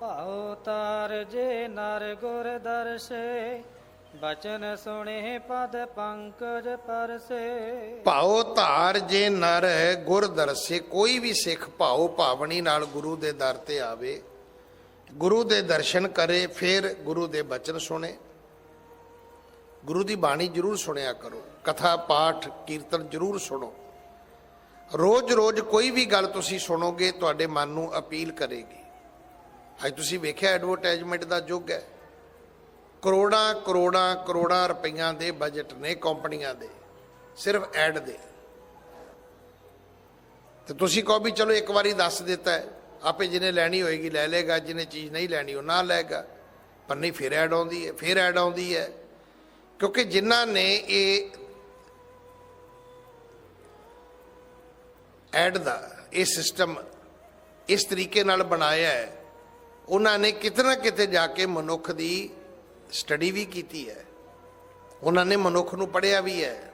ਭਾਉ ਤਾਰ ਜੇ ਨਰ ਗੁਰ ਦਰਸੇ, ਬਚਨ ਸੁਣੇ ਪਦ ਪੰਕਜ ਪਰਸੇ। ਭਾਉ ਧਾਰ ਜੇ ਨਰ ਗੁਰ ਦਰਸੇ, ਕੋਈ ਵੀ ਸਿੱਖ ਭਾਉ ਭਾਵਨੀ ਨਾਲ ਗੁਰੂ ਦੇ ਦਰ ਤੇ ਆਵੇ, ਗੁਰੂ ਦੇ ਦਰਸ਼ਨ ਕਰੇ, ਫਿਰ ਗੁਰੂ ਦੇ ਬਚਨ ਸੁਣੇ। ਗੁਰੂ ਦੀ ਬਾਣੀ ਜ਼ਰੂਰ ਸੁਣਿਆ ਕਰੋ, ਕਥਾ, ਪਾਠ, ਕੀਰਤਨ ਜ਼ਰੂਰ ਸੁਣੋ। ਰੋਜ਼-ਰੋਜ਼ ਕੋਈ ਵੀ ਗੱਲ ਤੁਸੀਂ ਸੁਣੋਗੇ, ਤੁਹਾਡੇ ਮਨ ਨੂੰ ਅਪੀਲ ਕਰੇਗੀ। ਅੱਜ ਤੁਸੀਂ ਵੇਖਿਆ ਐਡਵਰਟਾਈਜ਼ਮੈਂਟ ਦਾ ਯੁੱਗ ਹੈ। ਕਰੋੜਾਂ ਕਰੋੜਾਂ ਕਰੋੜਾਂ ਰੁਪਈਆਂ ਦੇ ਬਜਟ ਨੇ ਕੰਪਨੀਆਂ ਦੇ, ਸਿਰਫ ਐਡ ਦੇ। ਤੇ ਤੁਸੀਂ ਕਹੋ ਵੀ ਚਲੋ ਇੱਕ ਵਾਰੀ ਦੱਸ ਦਿੱਤਾ ਹੈ, ਆਪੇ ਜਿਹਨੇ ਲੈਣੀ ਹੋਏਗੀ ਲੈ ਲੇਗਾ ਜਿਹਨੇ ਚੀਜ਼ ਨਹੀਂ ਲੈਣੀ ਉਹ ਨਾ ਲੈਗਾ ਪਰ ਨਹੀਂ, ਫਿਰ ਐਡ ਆਉਂਦੀ ਹੈ, ਫਿਰ ਐਡ ਆਉਂਦੀ ਹੈ। ਕਿਉਂਕਿ ਜਿਨ੍ਹਾਂ ਨੇ ਇਹ ਐਡ ਦਾ, ਇਹ ਸਿਸਟਮ ਇਸ ਤਰੀਕੇ ਨਾਲ ਬਣਾਇਆ ਹੈ ਉਹਨਾਂ ਨੇ ਕਿਤਨਾ ਕਿਤੇ ਜਾ ਕੇ ਮਨੁੱਖ ਦੀ ਸਟੱਡੀ ਵੀ ਕੀਤੀ ਹੈ। ਉਹਨਾਂ ਨੇ ਮਨੁੱਖ ਨੂੰ ਪੜ੍ਹਿਆ ਵੀ ਹੈ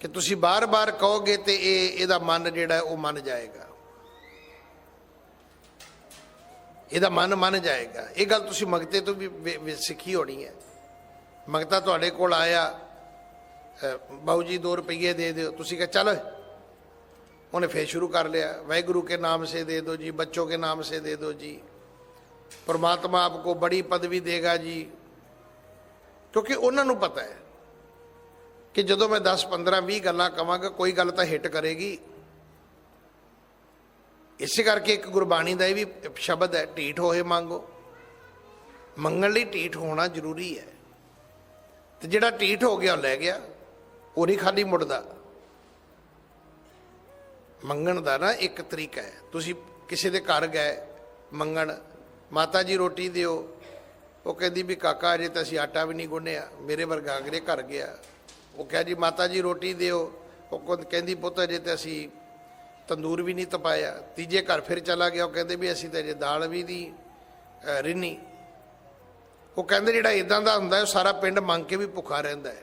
ਕਿ ਤੁਸੀਂ ਬਾਰ-ਬਾਰ ਕਹੋਗੇ ਤੇ ਇਹ, ਇਹਦਾ ਮਨ ਜਿਹੜਾ ਉਹ ਮੰਨ ਜਾਏਗਾ। ਇਹਦਾ ਮਨ ਮੰਨ ਜਾਏਗਾ। ਇਹ ਗੱਲ ਤੁਸੀਂ ਮਗਤੇ ਤੋਂ ਵੀ ਸਿੱਖੀ ਹੋਣੀ ਹੈ। ਮਗਤਾ ਤੁਹਾਡੇ ਕੋਲ ਆਇਆ ਬਾਉ ਜੀ 2 ਰੁਪਏ ਦੇ ਦਿਓ। ਤੁਸੀਂ ਕਿਹਾ, ਚਲ। ਉਹਨੇ ਫੇਰ ਸ਼ੁਰੂ ਕਰ ਲਿਆ। ਵਾਹਿਗੁਰੂ ਕੇ ਨਾਮ ਸੇ ਦੇ ਦਿਓ ਜੀ, ਬੱਚੋ ਕੇ ਨਾਮ ਸੇ ਦੇ ਦਿਓ ਜੀ। परमात्मा आपको बड़ी पदवी देगा जी ਕਿਉਂਕਿ ਉਹਨਾਂ ਨੂੰ ਪਤਾ ਹੈ ਕਿ ਜਦੋਂ ਮੈਂ 10 15 20 ਗੱਲਾਂ ਕਵਾਂਗਾ ਕੋਈ ਗੱਲ ਤਾਂ ਹਿੱਟ ਕਰੇਗੀ ਇਸੇ ਕਰਕੇ ਇੱਕ ਗੁਰਬਾਣੀ ਦਾ ਇਹ ਵੀ ਸ਼ਬਦ ਹੈ ਢੀਠ ਹੋਏ ਮੰਗੋ ਮੰਗਣ ਲਈ ਢੀਠ ਹੋਣਾ ਜ਼ਰੂਰੀ ਹੈ ਤੇ ਜਿਹੜਾ ਢੀਠ ਹੋ ਗਿਆ ਉਹ ਲੈ ਗਿਆ ਉਹ ਨਹੀਂ ਖਾਲੀ ਮੁੜਦਾ ਮੰਗਣ ਦਾ ਨਾ ਇੱਕ ਤਰੀਕਾ ਹੈ ਤੁਸੀਂ ਕਿਸੇ ਦੇ ਘਰ ਗਏ ਮੰਗਣ ਮਾਤਾ ਜੀ ਰੋਟੀ ਦਿਓ। ਉਹ ਕਹਿੰਦੀ ਵੀ ਕਾਕਾ, ਅਜੇ ਤਾਂ ਅਸੀਂ ਆਟਾ ਵੀ ਨਹੀਂ ਗੁੰਨਿਆ। ਮੇਰੇ ਵਰਗਾ ਅਗਲੇ ਘਰ ਗਿਆ। ਉਹ ਕਿਹਾ ਜੀ, ਮਾਤਾ ਜੀ ਰੋਟੀ ਦਿਓ। ਉਹ ਕਹਿੰਦ- ਕਹਿੰਦੀ, ਪੁੱਤ, ਅਜੇ ਤਾਂ ਅਸੀਂ ਤੰਦੂਰ ਵੀ ਨਹੀਂ ਤਪਾਇਆ। ਤੀਜੇ ਘਰ ਫਿਰ ਚਲਾ ਗਿਆ। ਉਹ ਕਹਿੰਦੇ ਵੀ ਅਸੀਂ ਤਾਂ ਅਜੇ ਦਾਲ ਵੀ ਨਹੀਂ ਰਿੰਨੀ। ਉਹ ਕਹਿੰਦੇ ਜਿਹੜਾ ਇਦਾਂ ਦਾ ਹੁੰਦਾ, ਉਹ ਸਾਰਾ ਪਿੰਡ ਮੰਗ ਕੇ ਵੀ ਭੁੱਖਾ ਰਹਿੰਦਾ ਹੈ।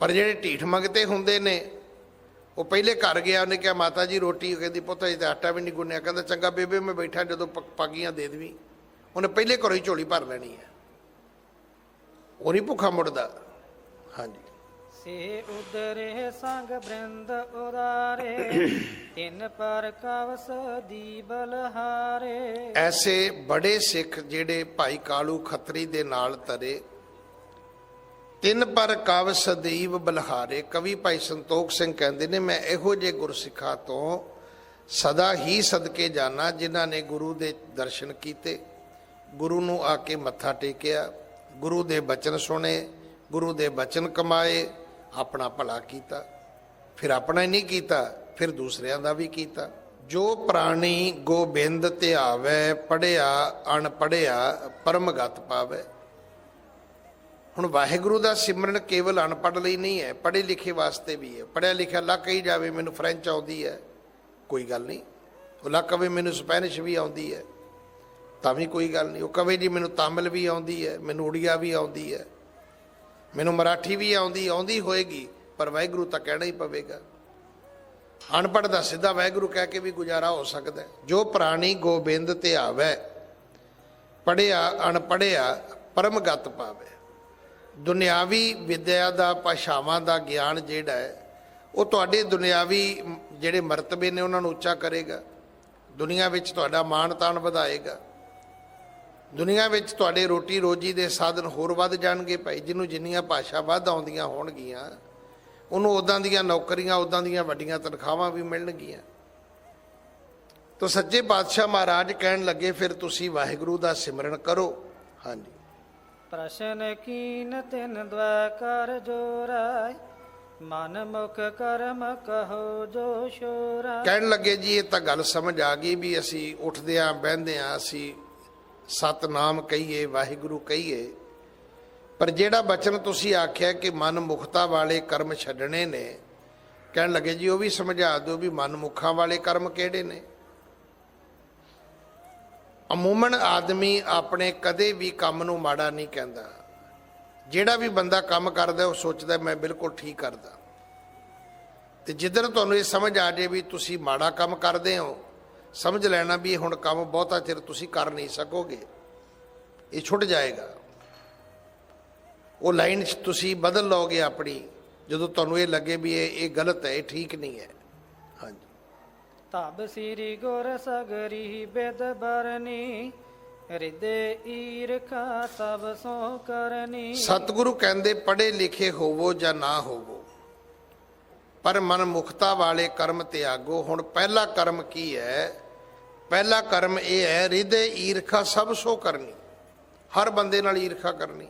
ਪਰ ਜਿਹੜੇ ਢੀਠ ਮੰਗਤੇ ਹੁੰਦੇ ਨੇ ਉਹ ਪਹਿਲੇ ਘਰ ਗਿਆ ਉਹਨੇ ਕਿਹਾ ਮਾਤਾ ਜੀ ਰੋਟੀ ਕਹਿੰਦੀ ਪੁੱਤ ਅਜੇ ਤਾਂ ਆਟਾ ਵੀ ਨਹੀਂ ਗੁੰਨਿਆ। ਕਹਿੰਦਾ ਚੰਗਾ ਬੇਬੇ ਮੈਂ ਬੈਠਾ ਜਦੋਂ ਪਾਗੀਆਂ ਦੇ ਦੇਵੀਂ। ਉਹਨੇ ਪਹਿਲੇ ਘਰੋਂ ਹੀ ਝੋਲੀ ਭਰ ਲੈਣੀ ਹੈ। ਉਹ ਨਹੀਂ ਭੁੱਖਾ ਮੁੜਦਾ। ਹਾਂਜੀ। ਸੇ ਉਦਰੇ ਸੰਗ ਬ੍ਰਿੰਦ ਉਦਾਰੇ ਤਿੰਨ ਪਰ ਕਵਸ ਦੀ ਬਲਹਾਰੇ ਐਸੇ ਬੜੇ ਸਿੱਖ ਜਿਹੜੇ ਭਾਈ ਕਾਲੂ ਖੱਤਰੀ ਦੇ ਨਾਲ ਤਰੇ ਤਿੰਨ ਪਰ ਕਵ ਸਦੀਵ ਬਲਹਾਰੇ। ਕਵੀ ਭਾਈ ਸੰਤੋਖ ਸਿੰਘ ਕਹਿੰਦੇ ਨੇ, ਮੈਂ ਇਹੋ ਜਿਹੇ ਗੁਰਸਿੱਖਾਂ ਤੋਂ ਸਦਾ ਹੀ ਸਦਕੇ ਜਾਣਾ ਜਿਨ੍ਹਾਂ ਨੇ ਗੁਰੂ ਦੇ ਦਰਸ਼ਨ ਕੀਤੇ। ਗੁਰੂ ਨੂੰ ਆ ਕੇ ਮੱਥਾ ਟੇਕਿਆ, ਗੁਰੂ ਦੇ ਬਚਨ ਸੁਣੇ, ਗੁਰੂ ਦੇ ਬਚਨ ਕਮਾਏ, ਆਪਣਾ ਭਲਾ ਕੀਤਾ। ਫਿਰ ਆਪਣਾ ਹੀ ਨਹੀਂ ਕੀਤਾ, ਫਿਰ ਦੂਸਰਿਆਂ ਦਾ ਵੀ ਕੀਤਾ। ਜੋ ਪ੍ਰਾਣੀ ਗੋਬਿੰਦ ਧਿਆਵੈ ਪੜਿਆ ਅਣ ਪੜਿਆ ਪਰਮਗਤ ਪਾਵੇ। ਹੁਣ ਵਾਹਿਗੁਰੂ ਦਾ ਸਿਮਰਨ ਕੇਵਲ ਅਨਪੜ੍ਹ ਲਈ ਨਹੀਂ ਹੈ, ਪੜ੍ਹੇ ਲਿਖੇ ਵਾਸਤੇ ਵੀ ਹੈ। ਪੜ੍ਹਿਆ ਲਿਖਿਆ ਲੱਗ ਹੀ ਜਾਵੇ, ਮੈਨੂੰ ਫ੍ਰੈਂਚ ਆਉਂਦੀ ਹੈ, ਕੋਈ ਗੱਲ ਨਹੀਂ। ਉਹ ਲੱਗ ਕਵੇ ਮੈਨੂੰ ਸਪੈਨਿਸ਼ ਵੀ ਆਉਂਦੀ ਹੈ, ਤਾਂ ਵੀ ਕੋਈ ਗੱਲ ਨਹੀਂ। ਉਹ ਕਵੇ ਜੀ, ਮੈਨੂੰ ਤਾਮਿਲ ਵੀ ਆਉਂਦੀ ਹੈ, ਮੈਨੂੰ ਉੜੀਆ ਵੀ ਆਉਂਦੀ ਹੈ, ਮੈਨੂੰ ਮਰਾਠੀ ਵੀ ਆਉਂਦੀ ਆਉਂਦੀ ਹੋਏਗੀ, ਪਰ ਵਾਹਿਗੁਰੂ ਤਾਂ ਕਹਿਣਾ ਹੀ ਪਵੇਗਾ। ਅਨਪੜ੍ਹ ਦਾ ਸਿੱਧਾ ਵਾਹਿਗੁਰੂ ਕਹਿ ਕੇ ਵੀ ਗੁਜ਼ਾਰਾ ਹੋ ਸਕਦਾ ਜੋ ਪ੍ਰਾਣੀ ਗੋਬਿੰਦ ਤੇ ਆਵੇ ਪੜਿਆ ਅਣਪੜਿਆ ਪਰਮਗਤ ਪਾਵੇ। ਦੁਨਿਆਵੀ ਵਿਦਿਆ ਦਾ, ਭਾਸ਼ਾਵਾਂ ਦਾ ਗਿਆਨ ਜਿਹੜਾ ਹੈ, ਉਹ ਤੁਹਾਡੇ ਦੁਨਿਆਵੀ ਜਿਹੜੇ ਮਰਤਬੇ ਨੇ, ਉਹਨਾਂ ਨੂੰ ਉੱਚਾ ਕਰੇਗਾ। ਦੁਨੀਆ ਵਿੱਚ ਤੁਹਾਡਾ ਮਾਣ ਤਾਣ ਵਧਾਏਗਾ। ਦੁਨੀਆ ਵਿੱਚ ਤੁਹਾਡੇ ਰੋਟੀ ਰੋਜੀ ਦੇ ਸਾਧਨ ਹੋਰ ਵੱਧ ਜਾਣਗੇ ਭਾਈ, ਜਿਹਨੂੰ ਜਿੰਨੀਆਂ ਭਾਸ਼ਾ ਵੱਧ ਆਉਂਦੀਆਂ ਹੋਣਗੀਆਂ, ਉਹਨੂੰ ਉਦਾਂ ਦੀਆਂ ਨੌਕਰੀਆਂ ਉਦਾਂ ਦੀਆਂ ਵੱਡੀਆਂ ਤਨਖਾਹਾਂ ਵੀ ਮਿਲਣਗੀਆਂ। ਤਾਂ ਸੱਚੇ ਪਾਤਸ਼ਾਹ ਮਹਾਰਾਜ ਕਹਿਣ ਲੱਗੇ, ਫਿਰ ਤੁਸੀਂ ਵਾਹਿਗੁਰੂ ਦਾ ਸਿਮਰਨ ਕਰੋ। ਹਾਂਜੀ। ਪ੍ਰਸ਼ਨ ਕੀਨ ਤਿਨ ਦ્વੈ ਕਰ ਜੋਰਾਇ, ਮਨ ਮੁਖ ਕਰਮ ਕਹੋ ਜੋ ਸ਼ੋਰਾ ਕਹਿਣ ਲੱਗੇ ਜੀ, ਇਹ ਤਾਂ ਗੱਲ ਸਮਝ ਆ ਗਈ ਵੀ ਅਸੀਂ ਉੱਠਦੇ ਆਂ, ਬਹਿੰਦੇ ਆਂ, ਅਸੀਂ ਸਤਨਾਮ ਕਹੀਏ, ਵਾਹਿਗੁਰੂ ਕਹੀਏ। ਪਰ ਜਿਹੜਾ ਬਚਨ ਤੁਸੀਂ ਆਖਿਆ ਕਿ ਮਨ ਮੁਖਤਾ ਵਾਲੇ ਕਰਮ ਛੱਡਣੇ ਨੇ, ਕਹਿਣ ਲੱਗੇ ਜੀ, ਉਹ ਵੀ ਸਮਝਾ ਦਿਓ ਵੀ ਮਨ ਮੁਖਾਂ ਵਾਲੇ ਕਰਮ ਕਿਹੜੇ ਨੇ। ਅਮੂਮਨ ਆਦਮੀ ਆਪਣੇ ਕਦੇ ਵੀ ਕੰਮ ਨੂੰ ਮਾੜਾ ਨਹੀਂ ਕਹਿੰਦਾ। ਜਿਹੜਾ ਵੀ ਬੰਦਾ ਕੰਮ ਕਰਦਾ, ਉਹ ਸੋਚਦਾ, ਮੈਂ ਬਿਲਕੁਲ ਠੀਕ ਕਰਦਾ। ਤੇ ਜਿੱਧਰ ਤੁਹਾਨੂੰ ਇਹ ਸਮਝ ਆ ਜੇ ਵੀ ਤੁਸੀਂ ਮਾੜਾ ਕੰਮ ਕਰਦੇ ਹੋ, ਸਮਝ ਲੈਣਾ ਵੀ ਹੁਣ ਕੰਮ ਬਹੁਤਾ ਚਿਰ ਤੁਸੀਂ ਕਰ ਨਹੀਂ ਸਕੋਗੇ। ਇਹ ਛੁੱਟ ਜਾਏਗਾ। ਉਹ ਲਾਈਨ 'ਚ ਤੁਸੀਂ ਬਦਲ ਲਓਗੇ ਆਪਣੀ, ਜਦੋਂ ਤੁਹਾਨੂੰ ਇਹ ਲੱਗੇ ਵੀ ਇਹ ਇਹ ਗਲਤ ਹੈ, ਇਹ ਠੀਕ ਨਹੀਂ ਹੈ। ਹਾਂਜੀ। ਤਬ ਸ੍ਰੀ ਗੁਰ ਸਗਰੀ ਬਿਦ ਬਰਨੀ ਹਿਰਦੇ ਈਰਖਾ ਸਭ ਸੋ ਕਰਨੀ। ਸਤਿਗੁਰੂ ਕਹਿੰਦੇ, ਪੜ੍ਹੇ ਲਿਖੇ ਹੋਵੋ ਜਾਂ ਨਾ ਹੋਵੋ, ਪਰ ਮਨ ਮੁਖਤਾ ਵਾਲੇ ਕਰਮ ਤਿਆਗੋ ਹੁਣ ਪਹਿਲਾ ਕਰਮ ਕੀ ਹੈ? ਪਹਿਲਾ ਕਰਮ ਇਹ ਹੈ ਹਿਰਦੇ ਈਰਖਾ ਸਭ ਸੋ ਕਰਨੀ। ਹਰ ਬੰਦੇ ਨਾਲ ਈਰਖਾ ਕਰਨੀ।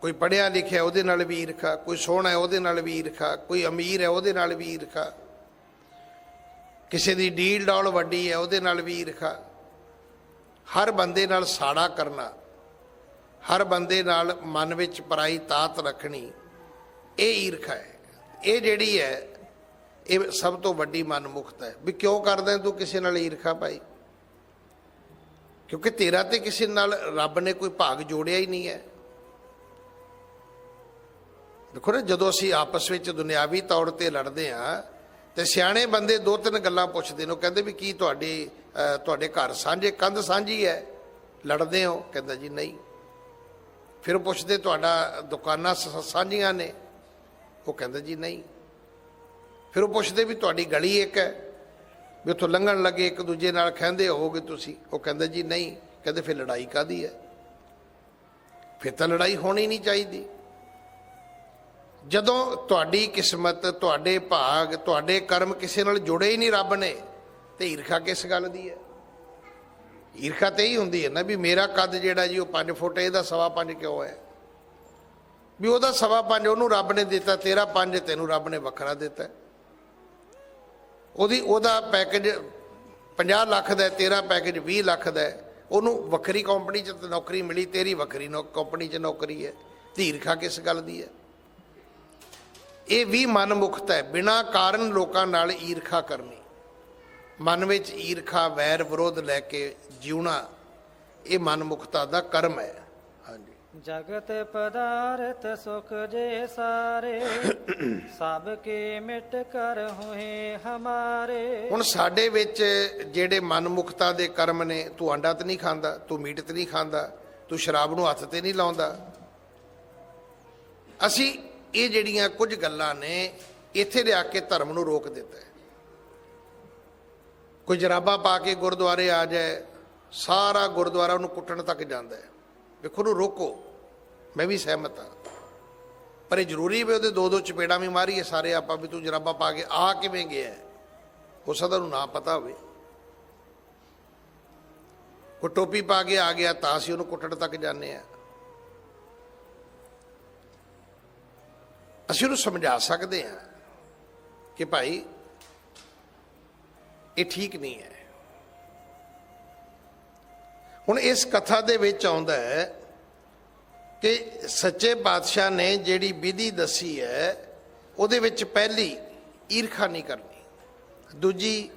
ਕੋਈ ਪੜਿਆ ਲਿਖਿਆ ਉਹਦੇ ਨਾਲ ਵੀ ਈਰਖਾ, ਕੋਈ ਸੋਹਣਾ ਹੈ ਉਹਦੇ ਨਾਲ ਵੀ ਈਰਖਾ, ਕੋਈ ਅਮੀਰ ਹੈ ਉਹਦੇ ਨਾਲ ਵੀ ਈਰਖਾ। ਕਿਸੇ ਦੀ ਡੀਲ ਡੌਲ ਵੱਡੀ ਹੈ ਉਹਦੇ ਨਾਲ ਵੀ ਈਰਖਾ। ਹਰ ਬੰਦੇ ਨਾਲ ਸਾੜਾ ਕਰਨਾ, ਹਰ ਬੰਦੇ ਨਾਲ ਮਨ ਵਿੱਚ ਪਰਾਈ ਤਾਤ ਰੱਖਣੀ, ਇਹ ਈਰਖਾ ਹੈ। ਇਹ ਜਿਹੜੀ ਹੈ, ਇਹ ਸਭ ਤੋਂ ਵੱਡੀ ਮਨਮੁਖਤਾ ਹੈ। ਵੀ ਕਿਉਂ ਕਰਦਾ ਤੂੰ ਕਿਸੇ ਨਾਲ ਈਰਖਾ ਭਾਈ? ਕਿਉਂਕਿ ਤੇਰਾ ਤੇ ਕਿਸੇ ਨਾਲ ਰੱਬ ਨੇ ਕੋਈ ਭਾਗ ਜੋੜਿਆ ਹੀ ਨਹੀਂ ਹੈ। ਦੇਖੋ ਨਾ, ਜਦੋਂ ਅਸੀਂ ਆਪਸ ਵਿੱਚ ਦੁਨਿਆਵੀ ਤੌਰ ਤੇ ਲੜਦੇ ਆ ਤੇ ਸਿਆਣੇ ਬੰਦੇ ਦੋ ਤਿੰਨ ਗੱਲਾਂ ਪੁੱਛਦੇ ਨੇ, ਉਹ ਕਹਿੰਦੇ ਵੀ ਕੀ ਤੁਹਾਡੀ ਤੁਹਾਡੇ ਘਰ ਸਾਂਝੇ ਕੰਧ ਸਾਂਝੀ ਹੈ? ਲੜਦੇ ਹੋ? ਕਹਿੰਦਾ ਜੀ ਨਹੀਂ। ਫਿਰ ਉਹ ਪੁੱਛਦੇ, ਤੁਹਾਡਾ ਦੁਕਾਨਾਂ ਸਾਂਝੀਆਂ ਨੇ? ਉਹ ਕਹਿੰਦਾ ਜੀ ਨਹੀਂ। ਫਿਰ ਉਹ ਪੁੱਛਦੇ ਵੀ ਤੁਹਾਡੀ ਗਲੀ ਇੱਕ ਹੈ? ਵੀ ਉੱਥੋਂ ਲੰਘਣ ਲੱਗੇ ਇੱਕ ਦੂਜੇ ਨਾਲ ਖਹਿੰਦੇ ਹੋਗੇ ਤੁਸੀਂ? ਉਹ ਕਹਿੰਦਾ ਜੀ ਨਹੀਂ। ਕਹਿੰਦੇ ਫਿਰ ਲੜਾਈ ਕਾਦੀ ਹੈ? ਫਿਰ ਤਾਂ ਲੜਾਈ ਹੋਣੀ ਨਹੀਂ ਚਾਹੀਦੀ। ਜਦੋਂ ਤੁਹਾਡੀ ਕਿਸਮਤ, ਤੁਹਾਡੇ ਭਾਗ, ਤੁਹਾਡੇ ਕਰਮ ਕਿਸੇ ਨਾਲ ਜੁੜੇ ਹੀ ਨਹੀਂ ਰੱਬ ਨੇ, ਤੇ ਈਰਖਾ ਕਿਸ ਗੱਲ ਦੀ ਹੈ? ਈਰਖਾ ਤੇ ਹੀ ਹੁੰਦੀ ਹੈ ਨਾ ਵੀ ਮੇਰਾ ਕੱਦ ਜਿਹੜਾ ਜੀ ਉਹ 5 ਫੁੱਟ, ਇਹਦਾ ਸਵਾ 5 ਕਿਉਂ ਹੈ? ਵੀ ਉਹਦਾ ਸਵਾ 5 ਉਹਨੂੰ ਰੱਬ ਨੇ ਦਿੱਤਾ, ਤੇਰਾ 5 ਤੈਨੂੰ ਰੱਬ ਨੇ ਵੱਖਰਾ ਦਿੱਤਾ। ਉਹਦੀ, ਉਹਦਾ ਪੈਕੇਜ 50 ਲੱਖ ਦਾ ਤੇਰਾ ਪੈਕੇਜ 20 ਲੱਖ ਦਾ ਉਹਨੂੰ ਵੱਖਰੀ ਕੰਪਨੀ 'ਚ ਨੌਕਰੀ ਮਿਲੀ, ਤੇਰੀ ਵੱਖਰੀ ਨੌ- ਕੰਪਨੀ 'ਚ ਨੌਕਰੀ ਹੈ। ਤੇ ਈਰਖਾ ਕਿਸ ਗੱਲ ਦੀ ਹੈ? ਇਹ ਵੀ ਮਨਮੁਖਤ ਹੈ ਬਿਨਾਂ ਕਾਰਨ ਲੋਕਾਂ ਨਾਲ ਈਰਖਾ ਕਰਨੀ। ਮਨ ਵਿੱਚ ਈਰਖਾ ਵੈਰ ਵਿਰੋਧ ਲੈ ਕੇ ਜਿਉਣਾ ਇਹ ਮਨਮੁਖਤਾ ਦਾ ਕਰਮ ਹੈ। ਹਾਂਜੀ। ਜਗਤ ਪਦਾਰਥ ਸੁਖ ਜੇ ਸਾਰੇ ਸਭ ਕੇ ਮਿਟ ਕਰ ਹੋਏ ਹਮਾਰੇ। ਹੁਣ ਸਾਡੇ ਵਿੱਚ ਜਿਹੜੇ ਮਨਮੁਖਤਾ ਦੇ ਕਰਮ ਨੇ ਤੂੰ ਅੰਡਾ ਤੇ ਨਹੀਂ ਖਾਂਦਾ ਤੂੰ ਮੀਟ ਤੇ ਨਹੀਂ ਖਾਂਦਾ ਤੂੰ ਸ਼ਰਾਬ ਨੂੰ ਹੱਥ ਤੇ ਨਹੀਂ ਲਾਉਂਦਾ। ਅਸੀਂ ਇਹ ਜਿਹੜੀਆਂ ਕੁਝ ਗੱਲਾਂ ਨੇ, ਇੱਥੇ ਲਿਆ ਕੇ ਧਰਮ ਨੂੰ ਰੋਕ ਦਿੱਤਾ ਹੈ। ਕੋਈ ਜਰਾਬਾ ਪਾ ਕੇ ਗੁਰਦੁਆਰੇ ਆ ਜਾਏ, ਸਾਰਾ ਗੁਰਦੁਆਰਾ ਉਹਨੂੰ ਕੁੱਟਣ ਤੱਕ ਜਾਂਦਾ ਹੈ। ਵੇਖੋ ਨੂੰ ਰੋਕੋ, ਮੈਂ ਵੀ ਸਹਿਮਤ ਹਾਂ। ਪਰ ਇਹ ਜ਼ਰੂਰੀ ਵੀ ਉਹਦੇ ਦੋ ਦੋ ਚਪੇੜਾਂ ਵੀ ਮਾਰੀਏ ਸਾਰੇ ਆਪਾਂ ਵੀ ਤੂੰ ਜਰਾਬਾ ਪਾ ਕੇ ਆ ਕਿਵੇਂ ਗਿਆ ਹੋ। ਸਕਦਾ ਉਹਨੂੰ ਨਾ ਪਤਾ ਹੋਵੇ। ਕੋਈ ਟੋਪੀ ਪਾ ਕੇ ਆ ਗਿਆ ਤਾਂ ਅਸੀਂ ਉਹਨੂੰ ਕੁੱਟਣ ਤੱਕ ਜਾਂਦੇ ਆ ਅਸੀਂ ਉਹਨੂੰ ਸਮਝਾ ਸਕਦੇ ਹਾਂ ਕਿ ਭਾਈ, ਇਹ ਠੀਕ ਨਹੀਂ ਹੈ। ਹੁਣ ਇਸ ਕਥਾ ਦੇ ਵਿੱਚ ਆਉਂਦਾ ਹੈ ਕਿ ਸੱਚੇ ਪਾਤਸ਼ਾਹ ਨੇ ਜਿਹੜੀ ਵਿਧੀ ਦੱਸੀ ਹੈ, ਉਹਦੇ ਵਿੱਚ ਪਹਿਲੀ ਈਰਖਾ ਨਹੀਂ ਕਰਨੀ, ਦੂਜੀ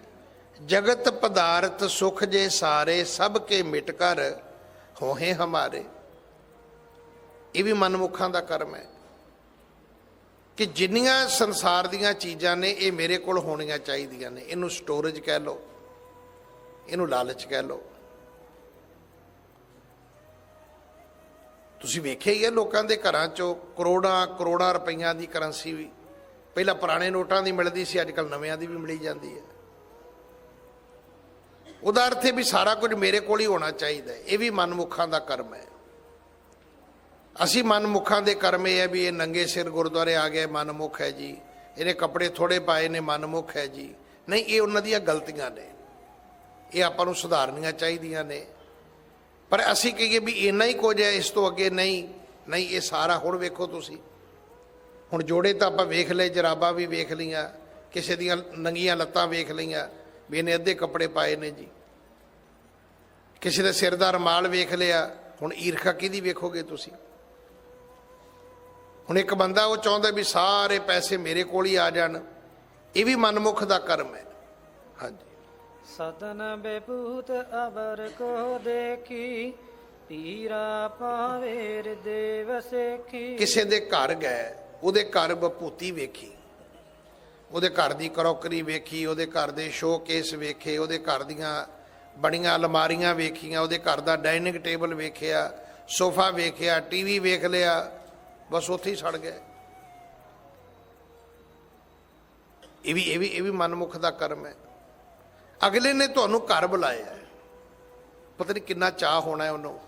ਜਗਤ ਪਦਾਰਥ ਸੁਖ ਜੇ ਸਾਰੇ, ਸਭ ਕੇ ਮਿਟ ਕਰ ਹੋਏ ਹਮਾਰੇ। ਇਹ ਵੀ ਮਨਮੁਖਾਂ ਦਾ ਕਰਮ ਹੈ। ਕਿ ਜਿੰਨੀਆਂ ਸੰਸਾਰ ਦੀਆਂ ਚੀਜ਼ਾਂ ਨੇ ਇਹ ਮੇਰੇ ਕੋਲ ਹੋਣੀਆਂ ਚਾਹੀਦੀਆਂ ਨੇ, ਇਹਨੂੰ ਸਟੋਰੇਜ ਕਹਿ ਲਓ, ਇਹਨੂੰ ਲਾਲਚ ਕਹਿ ਲਓ। ਤੁਸੀਂ ਵੇਖਿਆ ਹੀ ਹੈ ਲੋਕਾਂ ਦੇ ਘਰਾਂ 'ਚੋਂ ਕਰੋੜਾਂ ਕਰੋੜਾਂ ਰੁਪਈਆਂ ਦੀ ਕਰੰਸੀ ਵੀ, ਪਹਿਲਾਂ ਪੁਰਾਣੇ ਨੋਟਾਂ ਦੀ ਮਿਲਦੀ ਸੀ, ਅੱਜ ਕੱਲ ਨਵਿਆਂ ਦੀ ਵੀ ਮਿਲੀ ਜਾਂਦੀ ਹੈ। ਉਹਦਾ ਅਰਥ ਹੈ ਵੀ ਸਾਰਾ ਕੁਝ ਮੇਰੇ ਕੋਲ ਹੀ ਹੋਣਾ ਚਾਹੀਦਾ ਇਹ ਵੀ ਮਨਮੁੱਖਾਂ ਦਾ ਕਰਮ ਹੈ। ਅਸੀਂ ਮਨਮੁਖਾਂ ਦੇ ਕਰਮ ਇਹ ਹੈ ਵੀ ਇਹ ਨੰਗੇ ਸਿਰ ਗੁਰਦੁਆਰੇ ਆ ਗਏ, ਮਨਮੁਖ ਹੈ ਜੀ। ਇਹਨੇ ਕੱਪੜੇ ਥੋੜੇ ਪਾਏ ਨੇ, ਮਨਮੁਖ ਹੈ ਜੀ। ਨਹੀਂ, ਇਹ ਉਹਨਾਂ ਦੀਆਂ ਗਲਤੀਆਂ ਨੇ। ਇਹ ਆਪਾਂ ਨੂੰ ਸੁਧਾਰਨੀਆਂ ਚਾਹੀਦੀਆਂ ਨੇ। ਪਰ ਅਸੀਂ ਕਹੀਏ ਵੀ ਇੰਨਾ ਹੀ ਕੁਝ ਹੈ ਇਸ ਤੋਂ ਅੱਗੇ ਨਹੀਂ। ਨਹੀਂ, ਇਹ ਸਾਰਾ ਹੁਣ ਵੇਖੋ ਤੁਸੀਂ। ਹੁਣ ਜੋੜੇ ਤਾਂ ਆਪਾਂ ਵੇਖ ਲਏ, ਜਰਾਬਾਂ ਵੀ ਵੇਖ ਲਈਆਂ, ਕਿਸੇ ਦੀਆਂ ਨੰਗੀਆਂ ਲੱਤਾਂ ਵੇਖ ਲਈਆਂ, ਵੀ ਇਹਨੇ ਅੱਧੇ ਕੱਪੜੇ ਪਾਏ ਨੇ ਜੀ। ਕਿਸੇ ਦੇ ਸਿਰ ਦਾ ਰਮਾਲ ਵੇਖ ਲਿਆ, ਹੁਣ ਈਰਖਾ ਕਿਹਦੀ ਵੇਖੋਗੇ ਤੁਸੀਂ? ਹੁਣ ਇੱਕ ਬੰਦਾ ਉਹ ਚਾਹੁੰਦਾ ਵੀ ਸਾਰੇ ਪੈਸੇ ਮੇਰੇ ਕੋਲ ਹੀ ਆ ਜਾਣ ਇਹ ਵੀ ਮਨਮੁਖ ਦਾ ਕਰਮ ਹੈ। ਹਾਂਜੀ। ਸਦਨ ਬੇਪੂਤ ਅਬਰ ਕੋ ਦੇਖੀ ਪੀਰਾ ਪਾਵੇ ਹਿਰਦੇ ਵਸੇਖੀ ਕਿਸੇ ਦੇ ਘਰ ਗਏ ਉਹਦੇ ਘਰ ਬਪੂਤੀ ਵੇਖੀ। ਉਹਦੇ ਘਰ ਦੀ ਕਰੋਕਰੀ ਵੇਖੀ ਉਹਦੇ ਘਰ ਦੇ ਸ਼ੋਕੇਸ ਵੇਖੇ ਉਹਦੇ ਘਰ ਦੀਆਂ ਬੜੀਆਂ ਅਲਮਾਰੀਆਂ ਵੇਖੀਆਂ ਉਹਦੇ ਘਰ ਦਾ ਡਾਈਨਿੰਗ ਟੇਬਲ ਵੇਖਿਆ ਸੋਫਾ ਵੇਖਿਆ ਟੀਵੀ ਵੇਖ ਲਿਆ ਬਸ ਉੱਥੇ ਹੀ ਸੜ ਗਏ। ਇਹ ਵੀ ਇਹ ਵੀ ਇਹ ਵੀ ਮਨਮੁਖ ਦਾ ਕਰਮ ਹੈ। ਅਗਲੇ ਨੇ ਤੁਹਾਨੂੰ ਘਰ ਬੁਲਾਇਆ ਪਤਾ ਨਹੀਂ ਕਿੰਨਾ ਚਾਹ ਹੋਣਾ ਹੈ ਉਹਨੂੰ।